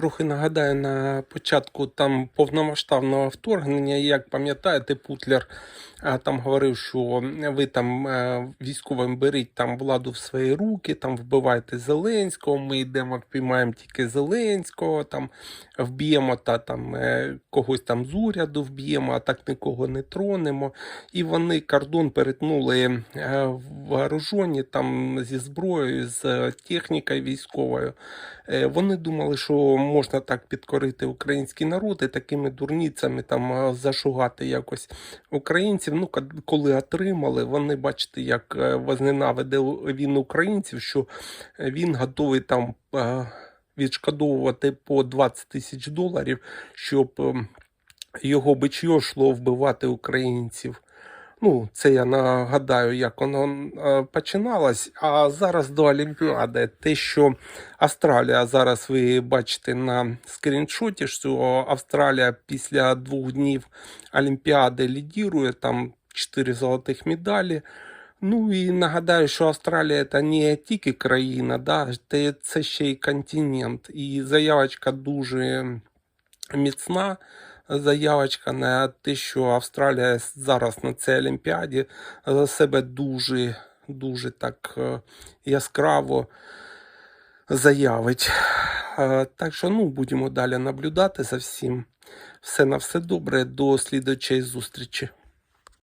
Трохи нагадаю на початку там повномасштабного вторгнення, як пам'ятаєте, Путлер там говорив, що ви там е, військовим беріть там владу в свої руки, там вбивайте Зеленського, ми йдемо, впіймаємо тільки Зеленського, там вб'ємо та там е, когось там з уряду вб'ємо, а так нікого не тронемо. І вони кордон перетнули е, вооружені там зі зброєю, з технікою військовою. Вони думали, що можна так підкорити український народ і такими дурницями там зашугати якось українців. Ну, коли отримали, вони бачите, як е, возненавидив він українців, що він готовий там відшкодовувати по 20 тисяч доларів, щоб ем, його бичьо йшло вбивати українців. Ну, це я нагадаю, як воно е, починалось. А зараз до Олімпіади. Те, що Австралія зараз ви бачите на скріншоті, що Австралія після двох днів Олімпіади лідірує, там 4 золотих медалі. Ну і нагадаю, що Австралія це не тільки країна, да, це- це ще й континент. І заявочка дуже міцна заявочка на те, що Австралія зараз на цій Олімпіаді за себе дуже, дуже так е, яскраво заявить. Е, Так що ну, будемо далі наблюдати за всім. Все на все добре. До слідчої зустрічі.